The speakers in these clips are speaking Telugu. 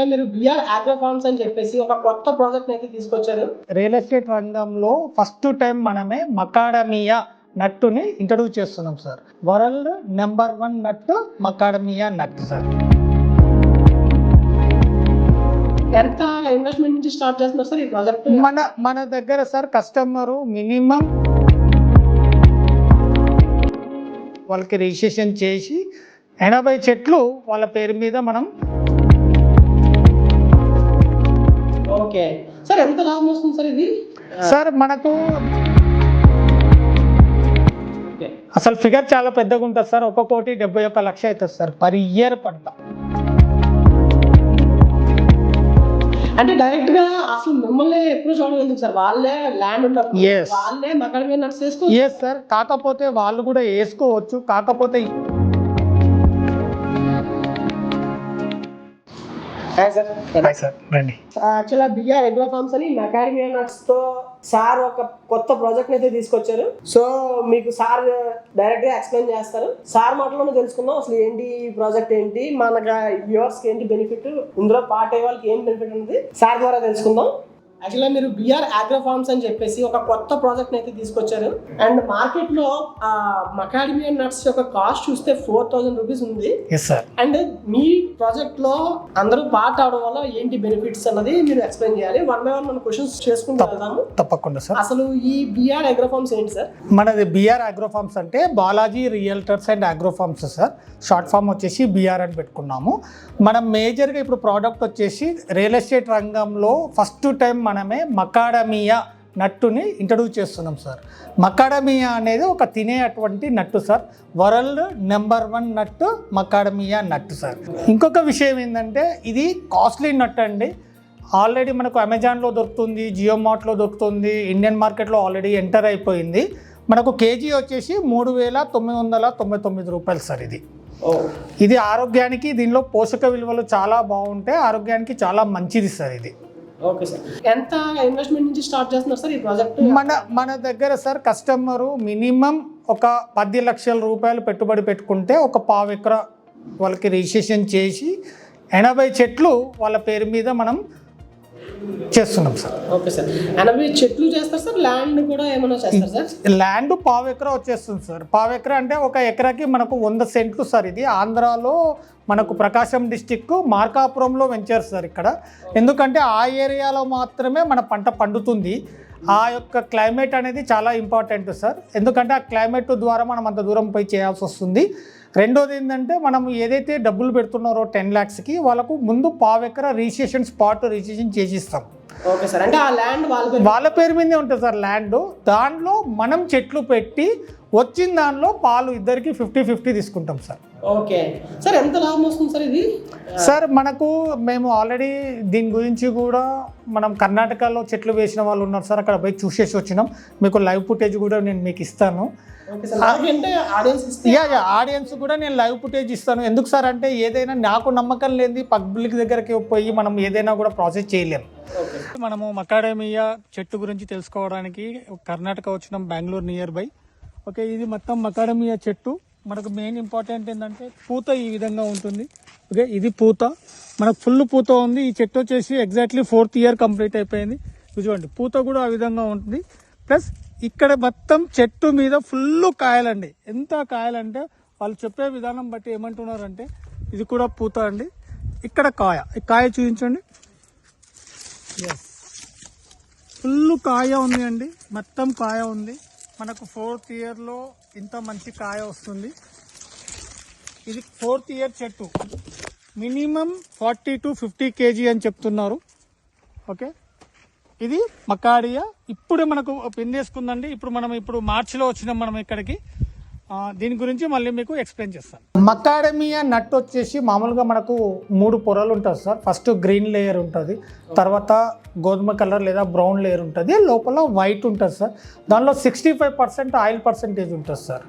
యాక్చువల్గా మీరు బిఆర్ ఆగ్రో ఫార్మ్స్ అని చెప్పేసి ఒక కొత్త ప్రాజెక్ట్ అయితే తీసుకొచ్చారు. రియల్ ఎస్టేట్ రంగంలో ఫస్ట్ టైం మనమే మకాడమియా నట్టుని ఇంట్రడ్యూస్ చేస్తున్నాం sir world number one nut macadamia nut sir ఎంత ఇన్వెస్ట్మెంట్ నుంచి స్టార్ట్ చేస్తున్నారు సార్ ఈ ప్రాజెక్ట్ మన మన దగ్గర సార్ కస్టమరు మినిమం వాళ్ళకి రిజిస్ట్రేషన్ చేసి ఎనభై చెట్లు వాళ్ళ పేరు మీద మనం ఓకే. సార్ ఎంత లాభం వస్తుంది సార్ ఇది? సార్ మనకు అసలు ఫిగర్ చాలా పెద్దగా ఉంటుంది సార్. ఒక కోటి డెబ్బై ఒక్క లక్ష అవుతుంది సార్. పర్ ఇయర్ పంట. అంటే డైరెక్ట్గా అసలు మిమ్మల్ని ఎప్పుడు చూడడం ఎందుకు సార్. వాళ్ళే ల్యాండ్ ఉంటారు. వాళ్ళే మక్కడ నట్స్ చేసుకో ఎస్ సార్ కాకపోతే వాళ్ళు కూడా వేసుకోవచ్చు. కాకపోతే సార్. సార్ రండి. యాక్చువల్గా బిఆర్ ఎగ్రో ఫార్మ్స్ అని మెకాడమియా నట్స్తో సార్ ఒక కొత్త ప్రాజెక్ట్ అయితే తీసుకొచ్చారు. సో మీకు సార్ డైరెక్ట్గా ఎక్స్ప్లెయిన్ చేస్తారు. సార్ మాటలోనే తెలుసుకుందాం అసలు ఏంటి ప్రాజెక్ట్ ఏంటి మన వ్యూవర్స్కి ఏంటి బెనిఫిట్ ఇందులో పార్ట్ అయ్యే వాళ్ళకి ఏం బెనిఫిట్ ఉంది సార్ ద్వారా తెలుసుకుందాం. యాక్చువల్గా మీరు బిఆర్ ఆగ్రో ఫార్మ్స్ అని చెప్పేసి ఒక కొత్త ప్రాజెక్ట్ అయితే తీసుకొచ్చారు. అండ్ మార్కెట్లో మకాడమియా నట్స్ యొక్క కాస్ట్ చూస్తే ఫోర్ థౌసండ్ రూపీస్ ఉంది. అండ్ మీ ప్రాజెక్ట్లో అందరూ పార్ట్ అవడం వల్ల ఏంటి బెనిఫిట్స్ అన్నది మీరు ఎక్స్ప్లెయిన్ చేయాలి. వన్ బై వన్ మన క్వశ్చన్స్ చేసుకుంటూ వెళ్దాము. తప్పకుండా సార్ అసలు ఈ బిఆర్ అగ్రోఫార్మ్స్ ఏంటి సార్ మనది బీఆర్ అగ్రోఫార్మ్స్ అంటే Balaji realtors and agro farms sir short form వచ్చేసి బీఆర్ అని పెట్టుకున్నాము. మనం మేజర్గా ఇప్పుడు ప్రోడక్ట్ వచ్చేసి రియల్ ఎస్టేట్ రంగంలో ఫస్ట్ టైం మనమే మకాడమియా నట్టుని ఇంట్రడ్యూస్ చేస్తున్నాం సార్. మకాడమియా అనేది ఒక తినేటువంటి nut sir. World number one nut macadamia nut sir. ఇంకొక విషయం ఏంటంటే ఇది కాస్ట్లీ నట్ అండి. ఆల్రెడీ మనకు అమెజాన్లో దొరుకుతుంది జియో మార్ట్లో దొరుకుతుంది ఇండియన్ మార్కెట్లో ఆల్రెడీ ఎంటర్ అయిపోయింది. మనకు కేజీ వచ్చేసి మూడు వేల తొమ్మిది వందల తొంభై తొమ్మిది రూపాయలు సార్ ఇది. ఇది ఆరోగ్యానికి దీనిలో పోషక విలువలు చాలా బాగుంటాయి ఆరోగ్యానికి చాలా మంచిది సార్ ఇది. Okay sir. ఎంత ఇన్వెస్ట్మెంట్ నుంచి స్టార్ట్ చేస్తున్నారు సార్ ఈ ప్రాజెక్ట్ మన మన దగ్గర సార్ కస్టమరు మినిమం ఒక పది లక్షల రూపాయలు పెట్టుబడి పెట్టుకుంటే ఒక పావు ఎకరా వాళ్ళకి రిజిస్ట్రేషన్ చేసి ఎనభై చెట్లు వాళ్ళ పేరు మీద మనం చేస్తున్నాం సార్. Okay sir. ఎనభై చెట్లు చేస్తారు సార్? ల్యాండ్ కూడా ఏమైనా చేస్తారు సార్? ల్యాండ్ పావు ఎకరా వచ్చేస్తుంది సార్. పావు ఎకరా అంటే ఒక ఎకరాకి మనకు వంద సెంట్లు సార్ ఇది. ఆంధ్రాలో మనకు ప్రకాశం డిస్టిక్ మార్కాపురంలో వెంచారు సార్ ఇక్కడ. ఎందుకంటే ఆ ఏరియాలో మాత్రమే మన పంట పండుతుంది. ఆ యొక్క క్లైమేట్ అనేది చాలా ఇంపార్టెంట్ సార్. ఎందుకంటే ఆ క్లైమేట్ ద్వారా మనం అంత దూరం పోయి చేయాల్సి వస్తుంది. రెండోది ఏంటంటే మనం ఏదైతే డబ్బులు పెడుతున్నారో టెన్ ల్యాక్స్కి వాళ్ళకు ముందు పావు ఎకరా registration spot registration చేసిస్తాం. Okay sir. అంటే ఆ ల్యాండ్ వాళ్ళ పేరు వాళ్ళ పేరు మీదే ఉంటుంది సార్ ల్యాండ్. దాంట్లో మనం చెట్లు పెట్టి వచ్చిన దానిలో పాలు ఇద్దరికి ఫిఫ్టీ ఫిఫ్టీ తీసుకుంటాం సార్. ఓకే. సార్ ఎంత లాభం వస్తుంది సార్ ఇది? సార్ మనకు మేము ఆల్రెడీ దీని గురించి కూడా మనం కర్ణాటకలో చెట్లు వేసిన వాళ్ళు ఉన్నారు సార్ అక్కడ పోయి చూసేసి వచ్చినాం. మీకు లైవ్ ఫుటేజ్ కూడా నేను మీకు ఇస్తాను. ఓకే సార్ నాకంటే ఆడియన్స్ ఇస్తే యా యా ఆడియన్స్ కూడా నేను లైవ్ ఫుటేజ్ ఇస్తాను. ఎందుకు సార్ అంటే ఏదైనా నాకు నమ్మకం లేనిది పబ్లిక్ దగ్గరికి పోయి మనం ఏదైనా కూడా ప్రాసెస్ చేయలేము ఓకే మనము మకాడమియా చెట్టు గురించి తెలుసుకోవడానికి కర్ణాటక వచ్చినాం బెంగళూరు నియర్ బై. ఓకే ఇది మొత్తం మకాడమియా చెట్టు. మనకు మెయిన్ ఇంపార్టెంట్ ఏంటంటే పూత ఈ విధంగా ఉంటుంది. ఓకే ఇది పూత. మనకు ఫుల్ పూత ఉంది. ఈ చెట్టు వచ్చేసి ఎగ్జాక్ట్లీ ఫోర్త్ ఇయర్ కంప్లీట్ అయిపోయింది. చూడండి పూత కూడా ఆ విధంగా ఉంటుంది. ప్లస్ ఇక్కడ మొత్తం చెట్టు మీద ఫుల్ కాయలండి. ఎంత కాయలంటే వాళ్ళు చెప్పే విధానం బట్టి ఏమంటున్నారంటే ఇది కూడా పూత అండి. ఇక్కడ కాయ. ఈ కాయ చూపించండి. ఫుల్ కాయ ఉంది అండి. మొత్తం కాయ ఉంది. మనకు ఫోర్త్ ఇయర్లో ఇంత మంచి కాయ వస్తుంది. ఇది ఫోర్త్ ఇయర్ చెట్టు. Minimum forty to fifty KG అని చెప్తున్నారు. ఓకే? ఇది మకాడియా. ఇప్పుడే మనకు పిందేసుకుందండి ఇప్పుడు మనం ఇప్పుడు మార్చిలో వచ్చినాం మనం ఇక్కడికి. దీని గురించి మళ్ళీ మీకు ఎక్స్ప్లెయిన్ చేస్తాను. మకాడమియా నట్ వచ్చేసి మామూలుగా మనకు మూడు పొరలు ఉంటుంది సార్. ఫస్ట్ గ్రీన్ లేయర్ ఉంటుంది తర్వాత గోధుమ కలర్ లేదా బ్రౌన్ లేయర్ ఉంటుంది లోపల వైట్ ఉంటుంది సార్. దానిలో sixty five percent oil percentage ఉంటుంది సార్.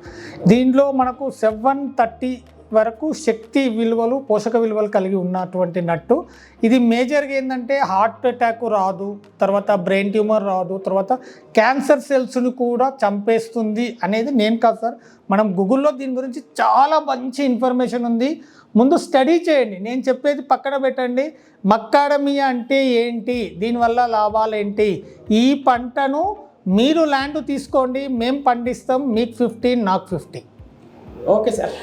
దీంట్లో మనకు సెవెన్ థర్టీ వరకు శక్తి విలువలు పోషక విలువలు కలిగి ఉన్నటువంటి నట్టు. ఇది మేజర్గా ఏంటంటే హార్ట్ అటాక్ రాదు తర్వాత బ్రెయిన్ ట్యూమర్ రాదు తర్వాత క్యాన్సర్ సెల్స్ను కూడా చంపేస్తుంది అనేది నేను కాదు సార్. మనం గూగుల్లో దీని గురించి చాలా మంచి ఇన్ఫర్మేషన్ ఉంది. ముందు స్టడీ చేయండి. నేను చెప్పేది పక్కన పెట్టండి. మక్కాడమియా అంటే ఏంటి? దీనివల్ల లాభాలు ఏంటి? ఈ పంటను మీరు ల్యాండ్ తీసుకోండి. మేము పండిస్తాం. మీకు ఫిఫ్టీన్ నాకు ఫిఫ్టీ. Okay sir.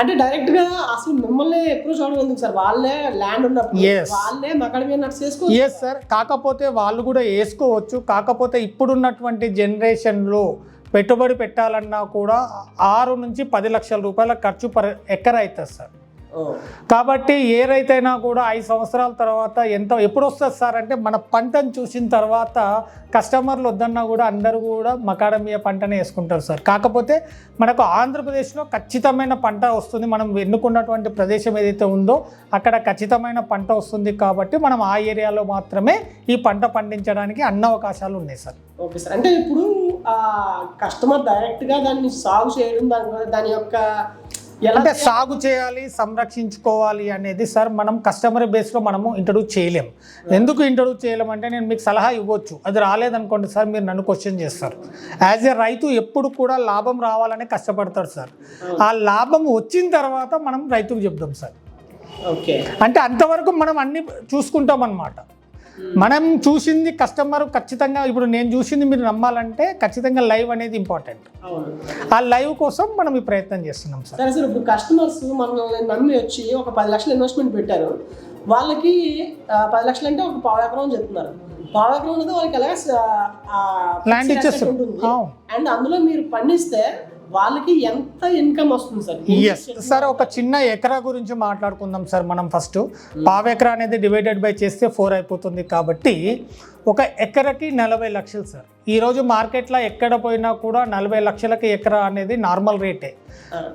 అంటే డైరెక్ట్గా అసలు మిమ్మల్ని ఎప్పుడు చూడడం ఎందుకు సార్? వాళ్ళే ల్యాండ్ ఉన్నప్పుడు. వాళ్ళే మకాడమీ నట్స్ చేసుకో ఎస్ సార్ కాకపోతే వాళ్ళు కూడా వేసుకోవచ్చు. కాకపోతే ఇప్పుడున్నటువంటి జనరేషన్లో పెట్టుబడి పెట్టాలన్నా కూడా ఆరు నుంచి పది లక్షల రూపాయల ఖర్చు పర్ ఎకర అవుతుంది సార్. కాబట్టి ఏ రైతైనా కూడా ఐదు సంవత్సరాల తర్వాత ఎంత ఎప్పుడు వస్తుంది సార్ అంటే మన పంటను చూసిన తర్వాత కస్టమర్లు వద్దన్నా కూడా అందరూ కూడా మకాడమియా పంటనే వేసుకుంటారు సార్. కాకపోతే మనకు ఆంధ్రప్రదేశ్లో ఖచ్చితమైన పంట వస్తుంది. మనం ఎన్నుకున్నటువంటి ప్రదేశం ఏదైతే ఉందో అక్కడ ఖచ్చితమైన పంట వస్తుంది కాబట్టి మనం ఆ ఏరియాలో మాత్రమే ఈ పంట పండించడానికి అన్ని అవకాశాలు ఉన్నాయి సార్. Okay sir. అంటే ఇప్పుడు కస్టమర్ డైరెక్ట్గా దాన్ని సాగు చేయడం దాని దాని యొక్క అంటే సాగు చేయాలి సంరక్షించుకోవాలి అనేది సార్ మనం కస్టమర్ బేస్లో మనము ఇంట్రడ్యూస్ చేయలేం. ఎందుకు ఇంట్రడ్యూస్ చేయలేం అంటే నేను మీకు సలహా ఇవ్వచ్చు. అది రాలేదనుకోండి సార్ మీరు నన్ను క్వశ్చన్ చేస్తారు. యాజ్ ఎ రైతు ఎప్పుడు కూడా లాభం రావాలని కష్టపడతాడు సార్. ఆ లాభం వచ్చిన తర్వాత మనం రైతుకు చెప్దాం సార్. ఓకే. అంటే అంతవరకు మనం అన్ని చూసుకుంటాం అన్నమాట మనం చూసింది కస్టమర్ ఖచ్చితంగా ఇప్పుడు నేను చూసింది మీరు నమ్మాలంటే ఖచ్చితంగా లైవ్ అనేది ఇంపార్టెంట్. ఆ లైవ్ కోసం మనం ఈ ప్రయత్నం చేస్తున్నాం సార్. సరే సార్ ఇప్పుడు కస్టమర్స్ మనల్ని నమ్మి వచ్చి ఒక పది లక్షలు ఇన్వెస్ట్మెంట్ పెట్టారు. వాళ్ళకి పది లక్షలు అంటే ఒక పావు ఎకరం అని చెప్తున్నారు. పావు ఎకరం అనేది వాళ్ళకి. ఉంటుంది. అవును. అండ్ అందులో మీరు పండిస్తే వాళ్ళకి ఎంత ఇన్కమ్ వస్తుంది సార్? ఎస్ సార్ ఒక చిన్న ఎకరా గురించి మాట్లాడుకుందాం సార్ మనం ఫస్ట్. పావు ఎకరా అనేది డివైడెడ్ బై చేస్తే ఫోర్ అయిపోతుంది కాబట్టి ఒక ఎకరకి నలభై లక్షలు సార్. ఈరోజు మార్కెట్లో ఎక్కడ పోయినా కూడా నలభై లక్షలకి ఎకరా అనేది నార్మల్ రేటే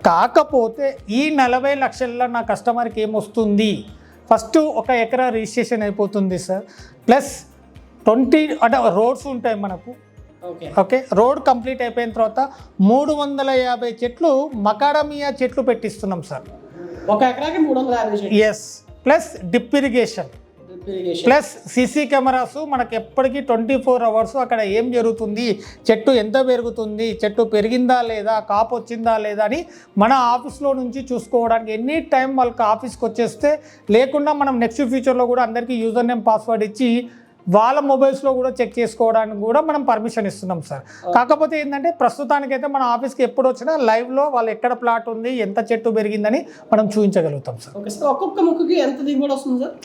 కాకపోతే ఈ నలభై లక్షల్లో నా కస్టమర్కి ఏమొస్తుంది ఫస్ట్ ఒక ఎకరా రిజిస్ట్రేషన్ అయిపోతుంది సార్. ప్లస్ ట్వంటీ అంటే రోడ్స్ ఉంటాయి మనకు. ఓకే. రోడ్ కంప్లీట్ అయిపోయిన తర్వాత మూడు వందల యాభై చెట్లు మకాడమియా చెట్లు పెట్టిస్తున్నాం సార్. ఒక ఎకరాకి మూడు వందల యాభై yes plus drip irrigation plus CC cameras మనకి ఎప్పటికీ ట్వంటీ ఫోర్ అవర్స్ అక్కడ ఏం జరుగుతుంది? చెట్టు ఎంత పెరుగుతుంది? చెట్టు పెరిగిందా లేదా? కాపు వచ్చిందా లేదా అని మన ఆఫీస్లో నుంచి చూసుకోవడానికి ఎనీ టైం వాళ్ళకి ఆఫీస్కి వచ్చేస్తే లేకుండా మనం నెక్స్ట్ ఫ్యూచర్లో కూడా అందరికీ యూజర్ నేమ్ పాస్వర్డ్ ఇచ్చి వాళ్ళ మొబైల్స్లో కూడా చెక్ చేసుకోవడానికి కూడా మనం పర్మిషన్ ఇస్తున్నాం సార్ కాకపోతే ఏంటంటే ప్రస్తుతానికైతే మన ఆఫీస్కి ఎప్పుడు వచ్చినా లైవ్లో వాళ్ళు ఎక్కడ ప్లాట్ ఉంది ఎంత చెట్టు పెరిగిందని మనం చూపించగలుగుతాం సార్ ఓకే సార్ ఒక్కొక్క ముక్కకి ఎంత దిగుబడి వస్తుంది సార్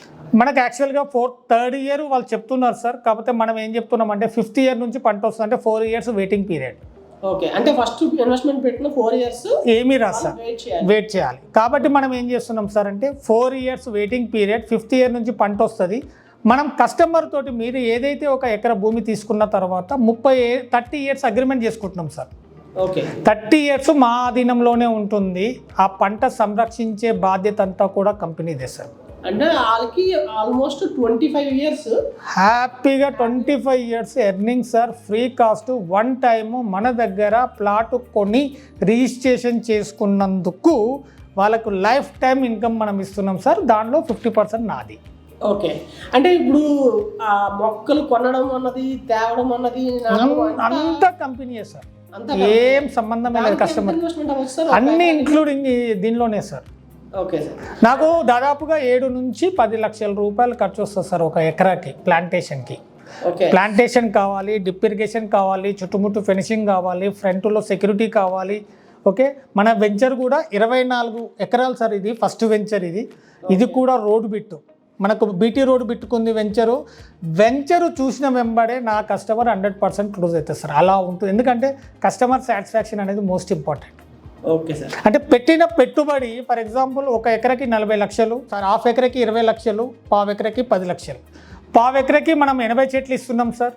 మనకు యాక్చువల్గా ఫోర్త్ థర్డ్ ఇయర్ వాళ్ళు చెప్తున్నారు సార్ కాకపోతే మనం ఏం చెప్తున్నాం అంటే ఫిఫ్త్ ఇయర్ నుంచి పంట వస్తుంది అంటే four years waiting period okay అంటే ఫస్ట్ ఇన్వెస్ట్మెంట్ పెట్టిన ఫోర్ ఇయర్స్ ఏమీ రాదు సార్ వెయిట్ చేయాలి. వెయిట్ చేయాలి. కాబట్టి మనం ఏం చేస్తున్నాం సార్ అంటే four years waiting period fifth year నుంచి పంట వస్తుంది. మనం కస్టమర్ తోటి మీరు ఏదైతే ఒక ఎకర భూమి తీసుకున్న తర్వాత ముప్పై థర్టీ ఇయర్స్ అగ్రిమెంట్ చేసుకుంటున్నాం సార్. ఓకే. థర్టీ ఇయర్స్ మా ఆధీనంలోనే ఉంటుంది. ఆ పంట సంరక్షించే బాధ్యత అంతా కూడా కంపెనీదే సార్. అంటే వాళ్ళకి ఆల్మోస్ట్ ట్వంటీ ఫైవ్ ఇయర్స్ హ్యాపీగా twenty five years earning sir. Free cost one time మన దగ్గర ప్లాట్ కొని రిజిస్ట్రేషన్ చేసుకున్నందుకు వాళ్ళకు లైఫ్ టైం ఇన్కమ్ మనం ఇస్తున్నాం సార్. దానిలో ఫిఫ్టీ పర్సెంట్ నాది. ఓకే. అంటే ఇప్పుడు ఆ మొక్కలు కొనడం అన్నది తేవడం అన్నది అంతా- కంపెనీయే సార్? అంతా ఏం సంబంధం లేదు కస్టమర్ అన్ని ఇంక్లూడింగ్ దీనిలోనే సార్. Okay sir. నాకు దాదాపుగా ఏడు నుంచి పది లక్షల రూపాయలు ఖర్చు వస్తుంది సార్ ఒక ఎకరాకి ప్లాంటేషన్కి ప్లాంటేషన్ కావాలి డిప్ ఇరిగేషన్ కావాలి చుట్టుముట్టు ఫినిషింగ్ కావాలి ఫ్రంట్లో సెక్యూరిటీ కావాలి. ఓకే? మన వెంచర్ కూడా ఇరవై నాలుగు ఎకరాలు సార్ ఇది ఫస్ట్ వెంచర్ ఇది. ఇది కూడా రోడ్ బిట్టు మనకు బీటీ రోడ్ బిట్టుకుంది వెంచరు. వెంచరు చూసిన వెంబడే నా కస్టమర్ హండ్రెడ్ పర్సెంట్ క్లోజ్ అవుతుంది సార్. అలా ఉంటుంది. ఎందుకంటే కస్టమర్ సాటిస్ఫాక్షన్ అనేది మోస్ట్ ఇంపార్టెంట్. Okay sir. అంటే పెట్టిన పెట్టుబడి ఫర్ ఎగ్జాంపుల్ ఒక ఎకరకి నలభై లక్షలు సార్ హాఫ్ ఎకరకి ఇరవై లక్షలు పావు ఎకరకి పది లక్షలు. పావు ఎకరకి మనం ఎనభై చెట్లు ఇస్తున్నాం సార్.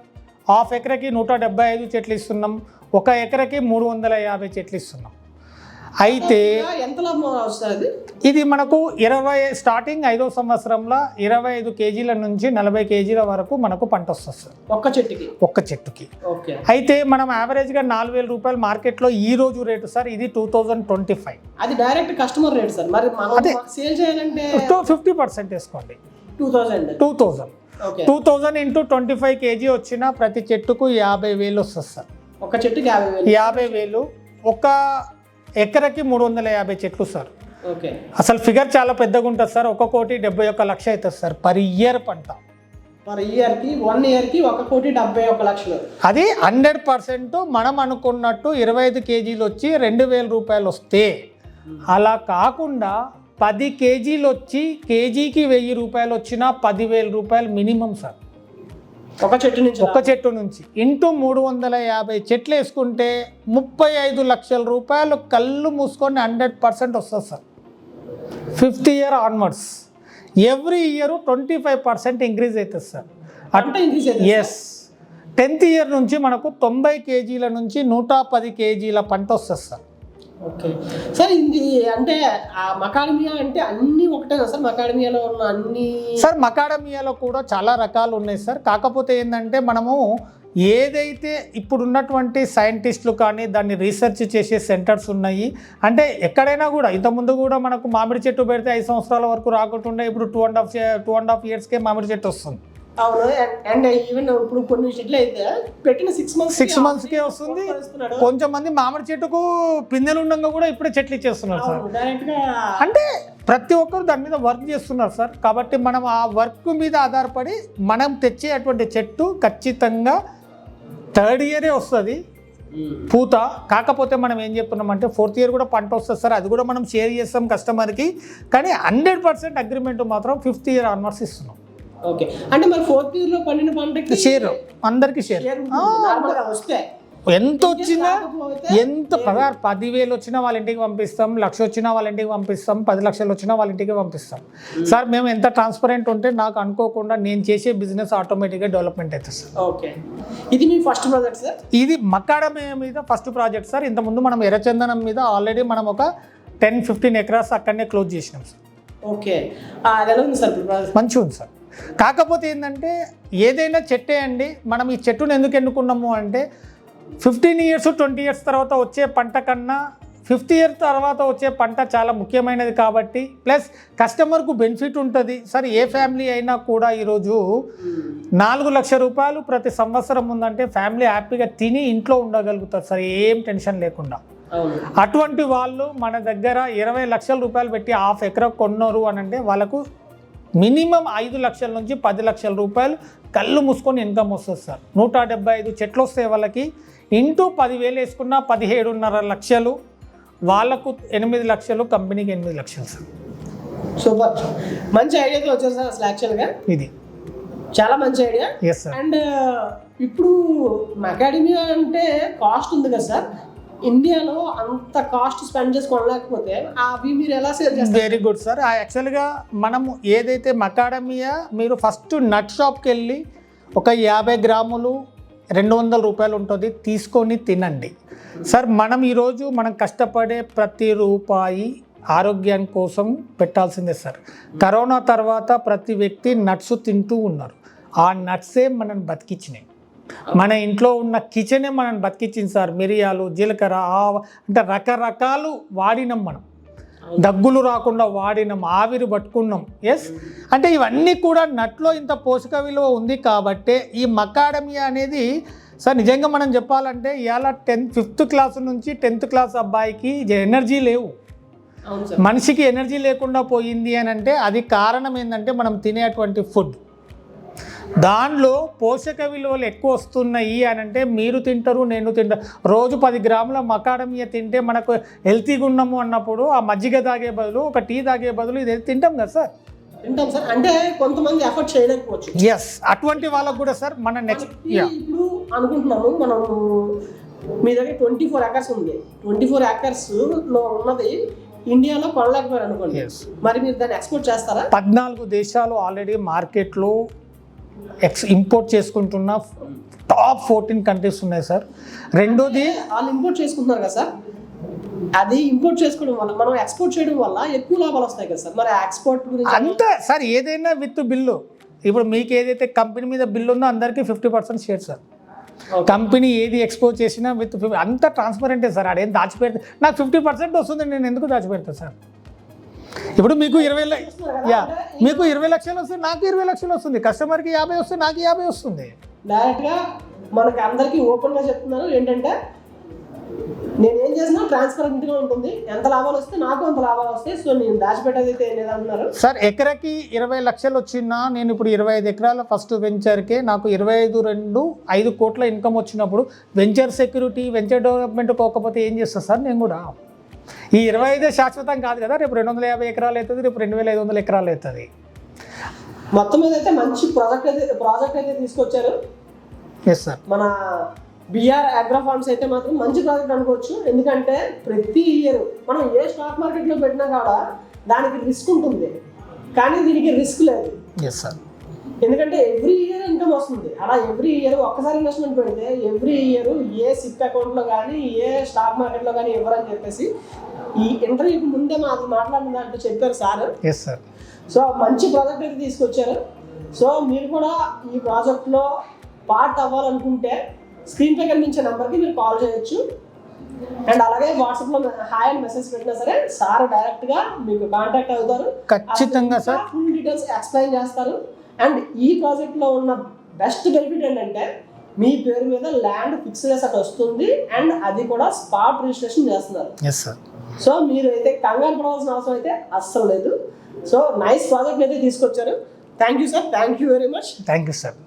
హాఫ్ ఎకరకి నూట డెబ్బై ఐదు చెట్లు ఇస్తున్నాం. ఒక ఎకరకి మూడు వందల యాభై చెట్లు ఇస్తున్నాం. అయితే ఎంత లాభం వస్తుంది? అది ఇది మనకు ఇరవై స్టార్టింగ్ ఐదో సంవత్సరంలో ఇరవై ఐదు కేజీల నుంచి నలభై కేజీల వరకు మనకు పంట వస్తుంది. సార్ ఒక్క చెట్టుకి? ఒక్క చెట్టుకి. అయితే మనం యావరేజ్గా నాలుగు వేల రూపాయలు మార్కెట్లో ఈ రోజు రేటు సార్ ఇది టూ థౌజండ్ ట్వంటీ ఫైవ్. అది డైరెక్ట్ కస్టమర్ రేట్ సార్ మరి అదే. సేల్ చేయాలంటే ఫిఫ్టీ పర్సెంట్ వేసుకోండి. Two thousand two thousand. Two thousand into twenty five KG వచ్చిన ప్రతి చెట్టుకు యాభై వేలు వస్తుంది సార్. ఒక చెట్టుకి యాభై వేలు. యాభై వేలు. ఒక ఎకరకి మూడు వందల యాభై చెట్లు సార్. ఓకే. అసలు ఫిగర్ చాలా పెద్దగా ఉంటుంది సార్. ఒక కోటి డెబ్బై ఒక్క లక్ష అవుతుంది సార్ పర్ ఇయర్ పంట. పర్ ఇయర్కి వన్ ఇయర్కి ఒక కోటి డెబ్బై ఒక లక్షలు. అది హండ్రెడ్ పర్సెంట్ మనం అనుకున్నట్టు ఇరవై ఐదు కేజీలు వచ్చి రెండు వేల రూపాయలు వస్తే. అలా కాకుండా పది కేజీలు వచ్చి కేజీకి వెయ్యి రూపాయలు వచ్చినా పదివేల రూపాయలు మినిమం సార్. ఒక చెట్టు నుంచి ఒక్క చెట్టు నుంచి. ఇంటూ మూడు వందల యాభై చెట్లు వేసుకుంటే ముప్పై ఐదు లక్షల రూపాయలు కళ్ళు మూసుకొని హండ్రెడ్ పర్సెంట్ వస్తుంది sir. Fifth year onwards. Every year twenty five percent increase అవుతుంది సార్. అవుతుంది ఎస్ టెన్త్ ఇయర్ నుంచి మనకు తొంభై కేజీల నుంచి నూట పది కేజీల పంట వస్తుంది సార్. ఓకే. సార్ ఇది అంటే మకాడమియా అంటే అన్ని కదా సార్? మకాడమియాలో ఉన్న అన్ని సార్ మకాడమియాలో కూడా చాలా రకాలు ఉన్నాయి సార్. కాకపోతే ఏంటంటే మనము ఏదైతే ఇప్పుడు ఉన్నటువంటి సైంటిస్టులు కానీ దాన్ని రీసెర్చ్ చేసే సెంటర్స్ ఉన్నాయి. అంటే ఎక్కడైనా కూడా ఇంతకుముందు కూడా మనకు మామిడి చెట్టు పెడితే ఐదు సంవత్సరాల వరకు రాకుంటుండే ఇప్పుడు two and half two and half ఇయర్స్కే మామిడి చెట్టు వస్తుంది. అవును అండ్ ఈవెన్ ఇప్పుడు కొన్ని చెట్లు అయితే పెట్టిన సిక్స్ మంత్స్ సిక్స్ మంత్స్కే వస్తుంది. కొంచెం మంది మామిడి చెట్టుకు పిందెలు ఉండగా కూడా ఇప్పుడే చెట్లు ఇచ్చేస్తున్నారు సార్. అంటే ప్రతి ఒక్కరు దాని మీద వర్క్ చేస్తున్నారు సార్. కాబట్టి మనం ఆ వర్క్ మీద ఆధారపడి మనం తెచ్చేటువంటి చెట్టు ఖచ్చితంగా థర్డ్ ఇయరే వస్తుంది. పూత కాకపోతే మనం ఏం చెప్తున్నామంటే ఫోర్త్ ఇయర్ కూడా పంట వస్తుంది సార్. అది కూడా మనం షేర్ చేస్తాం కస్టమర్కి. కానీ హండ్రెడ్ పర్సెంట్ అగ్రిమెంట్ మాత్రం ఫిఫ్త్ ఇయర్ ఆన్వర్స్ ఇస్తున్నాం. ఓకే. అంటే మరి ఫోర్త్ ఇయర్లో పండిన పంటకి షేర్ అందరికీ షేర్. వస్తే. ఎంత వచ్చినా ఎంత పదహారు పదివేలు వచ్చినా వాళ్ళ ఇంటికి పంపిస్తాం లక్ష వచ్చినా వాళ్ళ ఇంటికి పంపిస్తాం పది లక్షలు వచ్చినా వాళ్ళ ఇంటికి పంపిస్తాం. సార్ మేము ఎంత ట్రాన్స్పరెంట్ ఉంటే నాకు అనుకోకుండా నేను చేసే బిజినెస్ ఆటోమేటిక్గా డెవలప్మెంట్ అవుతుంది సార్. ఓకే. ఇది మీ ఫస్ట్ ప్రాజెక్ట్ సార్ ఇది మక్కాడమే మీద ఫస్ట్ ప్రాజెక్ట్ సార్ ఇంతకుముందు మనం ఎర్రచందనం మీద ఆల్రెడీ మనం ఒక టెన్ ఫిఫ్టీన్ ఎకరాస్ అక్కడనే క్లోజ్ చేసినాం సార్ ఓకే. మంచిగా ఉంది సార్ కాకపోతే ఏంటంటే ఏదైనా చెట్టే అండి. మనం ఈ చెట్టును ఎందుకు ఎన్నుకున్నాము అంటే ఫిఫ్టీన్ ఇయర్స్ ట్వంటీ ఇయర్స్ తర్వాత వచ్చే పంట కన్నా ఫిఫ్త్ ఇయర్ తర్వాత వచ్చే పంట చాలా ముఖ్యమైనది కాబట్టి ప్లస్ కస్టమర్కు బెనిఫిట్ ఉంటుంది. సార్ ఏ ఫ్యామిలీ అయినా కూడా ఈరోజు నాలుగు లక్షల రూపాయలు ప్రతి సంవత్సరం ఉందంటే ఫ్యామిలీ హ్యాపీగా తిని ఇంట్లో ఉండగలుగుతారు. సార్ ఏం టెన్షన్ లేకుండా. అటువంటి వాళ్ళు మన దగ్గర ఇరవై లక్షల రూపాయలు పెట్టి హాఫ్ ఎకరా కొన్నారు అని అంటే వాళ్ళకు మినిమం ఐదు లక్షల నుంచి పది లక్షల రూపాయలు కళ్ళు మూసుకొని ఇన్కమ్ వస్తుంది సార్. నూట డెబ్బై ఐదు చెట్లు వస్తాయి వాళ్ళకి. ఇంటూ పదివేలు వేసుకున్న పదిహేడున్నర లక్షలు. వాళ్ళకు ఎనిమిది లక్షలు కంపెనీకి ఎనిమిది లక్షలు సార్. సూపర్. మంచి ఐడియాతో వచ్చారు సార్ అసలు యాక్చువల్గా ఇది. చాలా మంచి ఐడియా. ఎస్ సార్ అండ్ ఇప్పుడు అకాడమీ అంటే కాస్ట్ ఉంది కదా సార్. ఇండియాలో అంత కాస్ట్ స్పెండ్ చేసి కొనలేకపోతే అవి మీరు ఎలా సేల్ చేస్తారు? వెరీ గుడ్ సార్ యాక్చువల్గా మనము ఏదైతే మకాడమియా మీరు ఫస్ట్ నట్ షాప్కి వెళ్ళి ఒక యాభై గ్రాములు రెండు వందల రూపాయలు ఉంటుంది తీసుకొని తినండి. సార్ మనం ఈరోజు మనం కష్టపడే ప్రతి రూపాయి ఆరోగ్యం కోసం పెట్టాల్సిందే సార్ కరోనా తర్వాత ప్రతి వ్యక్తి నట్స్ తింటూ ఉన్నారు. ఆ నట్సే మనం బతికించినాయి మన ఇంట్లో ఉన్న కిచెనే మనం బతికించింది సార్. మిరియాలు జీలకర్ర ఆవ అంటే రకరకాలు వాడినాం మనం. దగ్గులు రాకుండా వాడినాం ఆవిరి పట్టుకున్నాం. ఎస్? అంటే ఇవన్నీ కూడా నట్లో ఇంత పోషక విలువ ఉంది కాబట్టే ఈ మకాడమియా అనేది సార్ నిజంగా మనం చెప్పాలంటే ఇవాళ టెన్త్ ఫిఫ్త్ క్లాస్ నుంచి టెన్త్ క్లాస్ అబ్బాయికి ఎనర్జీ లేవు. మనిషికి ఎనర్జీ లేకుండా పోయింది అని అంటే అది కారణం ఏంటంటే మనం తినేటువంటి ఫుడ్. దానిలో పోషక విలువలు ఎక్కువ వస్తున్నాయి అని అంటే మీరు తింటారు నేను తింటా. రోజు పది గ్రాముల మకాడమియ తింటే మనకు హెల్తీగా ఉన్నాము అన్నప్పుడు ఆ మజ్జిగ తాగే బదులు ఒక టీ తాగే బదులు ఇది తింటాం కదా సార్? తింటాం సార్. అంటే కొంతమంది ఎఫర్ట్ చేయలేకపోవచ్చు. ఎస్ అటువంటి వాళ్ళకు కూడా సార్ మన నెక్స్ట్ ఇప్పుడు అనుకుంటున్నాము మనం మీ దగ్గర ట్వంటీ ఫోర్ ఏకర్స్ ఉంది. ట్వంటీ ఫోర్ ఏకర్స్లో ఉన్నది ఇండియాలో కొనలేకపోయారు అనుకోండి. మరి మీరు దాన్ని ఎక్స్పోర్ట్ చేస్తారా? పద్నాలుగు దేశాలు ఆల్రెడీ మార్కెట్లో ఎక్స్ ఇంపోర్ట్ చేసుకుంటున్న టాప్ ఫోర్టీన్ కంట్రీస్ ఉన్నాయి సార్. రెండోది వాళ్ళు ఇంపోర్ట్ చేసుకుంటున్నారు కదా సార్. అది ఇంపోర్ట్ చేసుకోవడం వల్ల మనం ఎక్స్పోర్ట్ చేయడం వల్ల ఎక్కువ లాభాలు వస్తాయి కదా సార్. మరి ఎక్స్పోర్ట్ గురించి అంతే సార్ ఏదైనా విత్ బిల్లు. ఇప్పుడు మీకు ఏదైతే కంపెనీ మీద బిల్లు ఉందో అందరికీ fifty percent share sir. Company ఏది ఎక్స్పోజ్ చేసినా విత్ అంతా ట్రాన్స్పరెంటే సార్. అదేం దాచిపెడితే నాకు ఫిఫ్టీ పర్సెంట్ వస్తుంది నేను ఎందుకు దాచిపెడతా సార్? ఇప్పుడు మీకు ఇరవై యా మీకు ఇరవై లక్షలు వస్తుంది నాకు ఇరవై లక్షలు వస్తుంది. కస్టమర్కి యాభై వస్తుంది నాకు యాభై వస్తుంది. డైరెక్ట్గా మనకి అందరికి ఓపెన్గా చెప్తున్నాను ఏంటంటే నేను ఏం చేసినా ట్రాన్స్పరెంట్గా ఉంటుంది. ఎంత లాభాలు వస్తే నాకు అంత లాభాలు వస్తాయి. సో నేను దాచిపెట్టేది అయితే ఏం లేదంటున్నారు. సార్ ఎకరకి ఇరవై లక్షలు వచ్చినా నేను ఇప్పుడు ఇరవై ఐదు ఎకరాల ఫస్ట్ వెంచర్కే నాకు ఇరవై ఐదు రెండు ఐదు కోట్ల ఇన్కమ్ వచ్చినప్పుడు వెంచర్ సెక్యూరిటీ వెంచర్ డెవలప్మెంట్ పోకపోతే ఏం చేస్తా సార్ నేను కూడా? ఈ ఇరవై ఐదే శాశ్వతం కాదు కదా రేపు రెండు వందల యాభై ఎకరాలు అవుతుంది రేపు రెండు వేల ఐదు వందల ఎకరాలు అవుతుంది. మొత్తం మీద అయితే మంచి ప్రాజెక్ట్ అయితే ప్రాజెక్ట్ అయితే తీసుకొచ్చారు. ఎస్ సార్ మన బిఆర్ అగ్రో ఫార్మ్స్ అయితే మాత్రం మంచి ప్రాజెక్ట్ అనుకోవచ్చు. ఎందుకంటే ప్రతి ఇయర్ మనం ఏ స్టాక్ మార్కెట్లో పెట్టినా కూడా దానికి రిస్క్ ఉంటుంది. కానీ దీనికి రిస్క్ లేదు. ఎస్ సార్ ఎందుకంటే ఎవ్రీ ఇయర్ ఇన్కమ్ వస్తుంది. అలా ఎవ్రీ ఇయర్ ఒక్కసారి ఇన్వెస్ట్మెంట్ పెడితే ఎవ్రీ ఇయర్ ఏ సిప్ అకౌంట్లో కానీ ఏ స్టాక్ మార్కెట్లో కానీ ఇవ్వరని చెప్పేసి ఈ ఇంటర్వ్యూకి ముందే మాది మాట్లాడిన దాంట్లో చెప్పారు సార్. ఎస్ సార్ సో మంచి ప్రాజెక్ట్ అయితే తీసుకొచ్చారు. సో మీరు కూడా ఈ ప్రాజెక్ట్లో పార్ట్ అవ్వాలనుకుంటే స్క్రీన్ పై కనిపించే నెంబర్కి మీరు కాల్ చేయొచ్చు. అండ్ అలాగే వాట్సాప్లో హాయ్ అని మెసేజ్ పెట్టినా సరే సార్ డైరెక్ట్గా మీకు కాంటాక్ట్ అవుతారు. ఖచ్చితంగా సార్ ఫుల్ డీటెయిల్స్ ఎక్స్ప్లెయిన్ చేస్తారు. అండ్ ఈ ప్రాజెక్ట్లో ఉన్న బెస్ట్ బెనిఫిట్ ఏంటంటే మీ పేరు మీద ల్యాండ్ ఫిక్స్ అక్కడ వస్తుంది అండ్ అది కూడా స్పాట్ రిజిస్ట్రేషన్ చేస్తున్నారు. సో మీరు అయితే కంగారు పడవలసిన అవసరం అయితే అస్సలు లేదు. సో నైస్ ప్రాజెక్ట్ అయితే తీసుకొచ్చారు. Thank you sir thank you very much thank you sir